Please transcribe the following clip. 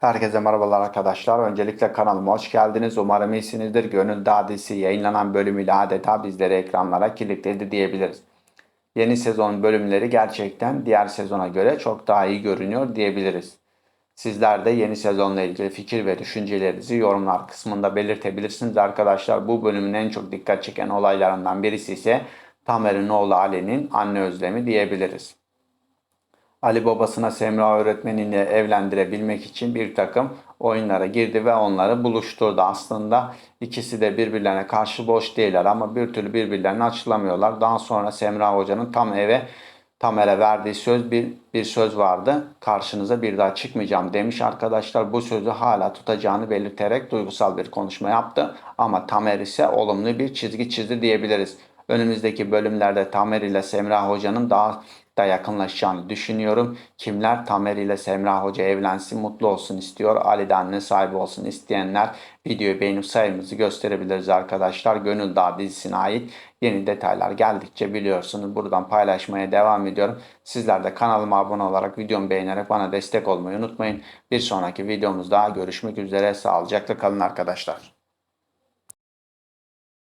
Herkese merhabalar arkadaşlar. Öncelikle kanalıma hoş geldiniz. Umarım iyisinizdir. Gönül Dağı dizisi yayınlanan bölümüyle adeta bizleri ekranlara kilitledi diyebiliriz. Yeni sezon bölümleri gerçekten diğer sezona göre çok daha iyi görünüyor diyebiliriz. Sizler de yeni sezonla ilgili fikir ve düşüncelerinizi yorumlar kısmında belirtebilirsiniz arkadaşlar. Bu bölümün en çok dikkat çeken olaylarından birisi ise Tamer'in oğlu Ali'nin anne özlemi diyebiliriz. Ali babasına Semra öğretmeniyle evlendirebilmek için bir takım oyunlara girdi ve onları buluşturdu. Aslında ikisi de birbirlerine karşı boş değiller ama bir türlü birbirlerini açılamıyorlar. Daha sonra Semra hocanın tam eve Tamer'e verdiği söz bir, bir söz vardı. Karşınıza bir daha çıkmayacağım demiş arkadaşlar. Bu sözü hala tutacağını belirterek duygusal bir konuşma yaptı. Ama Tamer ise olumlu bir çizgi çizdi diyebiliriz. Önümüzdeki bölümlerde Tamer ile Semra hocanın daha da yakınlaşacağını düşünüyorum. Kimler Tamer ile Semra Hoca evlensin, mutlu olsun istiyor. Ali de anne sahibi olsun isteyenler videoyu beğenip sayımızı gösterebiliriz arkadaşlar. Gönül Dağı dizisine ait yeni detaylar geldikçe biliyorsunuz. Buradan paylaşmaya devam ediyorum. Sizler de kanalıma abone olarak videomu beğenerek bana destek olmayı unutmayın. Bir sonraki videomuzda görüşmek üzere. Sağlıcakla kalın arkadaşlar.